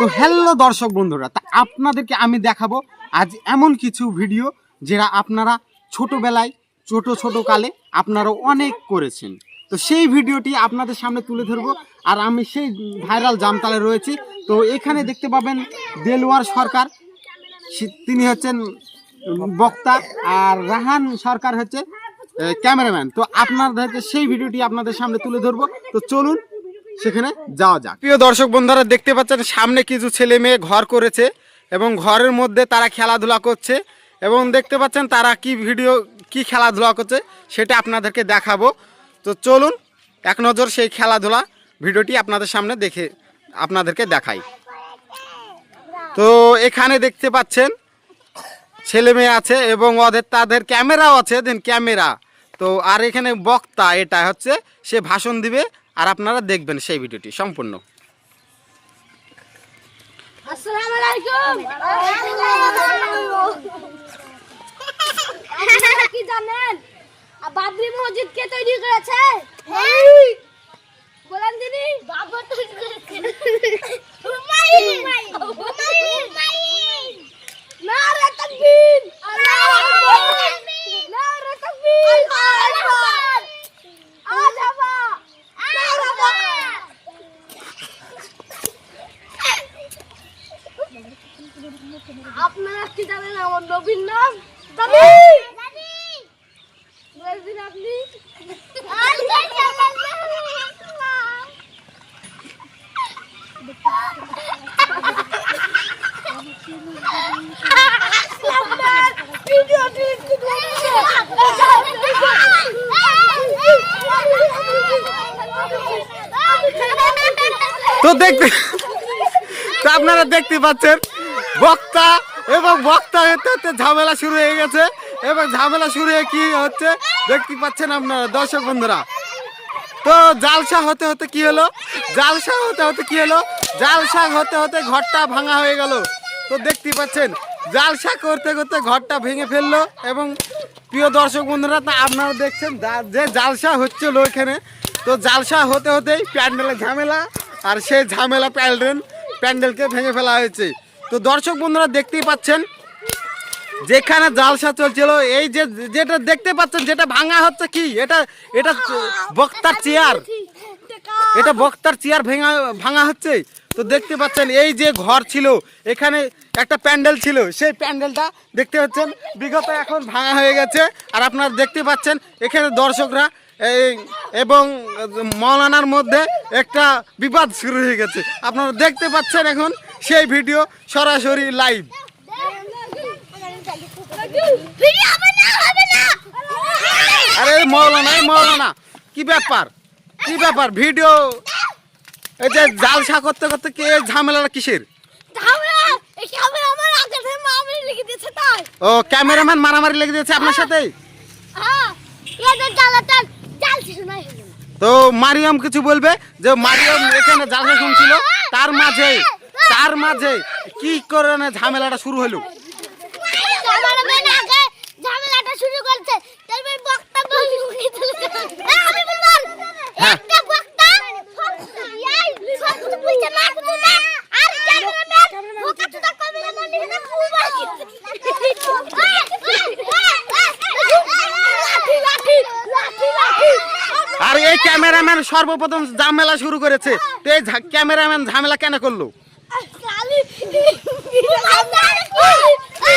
তো হ্যালো দর্শক বন্ধুরা, তা আপনাদেরকে আমি দেখাবো আজ এমন কিছু ভিডিও যেটা আপনারা ছোটোবেলায়, ছোট ছোট কালে আপনারা অনেক করেছেন। তো সেই ভিডিওটি আপনাদের সামনে তুলে ধরবো, আর আমি সেই ভাইরাল জামতালে রয়েছি। তো এখানে দেখতে পাবেন দেলোয়ার সরকার তিনি হচ্ছেন বক্তা, আর রাহান সরকার হচ্ছে ক্যামেরাম্যান। তো আপনাদেরকে সেই ভিডিওটি আপনাদের সামনে তুলে ধরবো। তো চলুন সেখানে যাওয়া যাক। প্রিয় দর্শক বন্ধুরা, দেখতে পাচ্ছেন সামনে কিছু ছেলে মেয়ে ঘর করেছে এবং ঘরের মধ্যে তারা খেলাধুলা করছে এবং দেখতে পাচ্ছেন তারা কি ভিডিও, কি খেলাধুলা করছে সেটা আপনাদেরকে দেখাবো। তো চলুন, এক নজর সেই খেলাধুলা ভিডিওটি আপনাদের সামনে দেখে, আপনাদেরকে দেখাই। তো এখানে দেখতে পাচ্ছেন ছেলে মেয়ে আছে এবং ওদের, তাদের ক্যামেরাও আছে, দেন ক্যামেরা। তো আর এখানে বক্তা, এটা হচ্ছে সে ভাষণ দিবে আর আপনারা দেখবেন সেই ভিডিওটি সম্পূর্ণ। আসসালামু আলাইকুম। আপনারা কি জানেন? আ- বাবরি মসজিদ কে তৈরি করেছে? আপনারা কি জানেন আমার নবীর নাম? দাদি! বলছেন আপনি। তো দেখতে তো আপনারা দেখতে পাচ্ছেন বক্তা, এবং বক্তা হতে হতে ঝামেলা শুরু হয়ে গেছে। এবং ঝামেলা শুরু হয়ে কি হচ্ছে? দেখতে পাচ্ছেন আপনারা, দর্শক বন্ধুরা। তো জালসা হতে হতে কি হলো? জালসা হতে হতে কি হলো? জালসা হতে হতে ঘরটা ভাঙা হয়ে গেল। তো দেখতে পাচ্ছেন, জালসা করতে করতে ঘরটা ভেঙে ফেলল, এবং প্রিয় দর্শক বন্ধুরা, তা আপনারা দেখছেন যে জালসা হচ্ছিল ওইখানে, তো জালসা হতে হতেই প্যান্ডেলের ঝামেলা, আর সেই ঝামেলা প্যান্ডেল প্যান্ডেলকে ভেঙে ফেলা হয়েছে। তো দর্শক বন্ধুরা দেখতেই পাচ্ছেন, যেখানে জালসা চলছিল, এই যে যেটা দেখতে পাচ্ছেন, যেটা ভাঙা হচ্ছে কি? এটা এটা বক্তার চেয়ার। এটা বক্তার চেয়ার ভেঙা, ভাঙা হচ্ছে। তো দেখতে পাচ্ছেন, এই যে ঘর ছিল, এখানে একটা প্যান্ডেল ছিল, সেই প্যান্ডেলটা দেখতে পাচ্ছেন, বিগত এখন ভাঙা হয়ে গেছে। আর আপনারা দেখতে পাচ্ছেন, এখানে দর্শকরা, এই, এবং মৌলানার মধ্যে একটা বিবাদ শুরু হয়ে গেছে। আপনারা দেখতে পাচ্ছেন এখন সেই ভিডিও সরাসরি লাইভ। আরে মৌলানা মৌলানা, কি ব্যাপার? কি ব্যাপার? ভিডিও, এই যে জালসা করতে করতে কে ঝামেলাটা কিসের? ও, ক্যামেরাম্যান মারামারি লেগে দিয়েছে আপনার সাথে তো মারিয়াম কিছু বলবে? যে মারিয়াম এখানে জালসা শুনছিল, তার মাঝে তার মাঝে কি করে ঝামেলাটা শুরু হলো? ঝামেলাটা শুরু করছে। তারপর আমি। একটা বক্তা আর এই ক্যামেরাম্যান সর্বপ্রথম ঝামেলা শুরু করেছে। তো এই ক্যামেরাম্যান ঝামেলা কেন করল? 哎，哪里？你你来哪里？哎！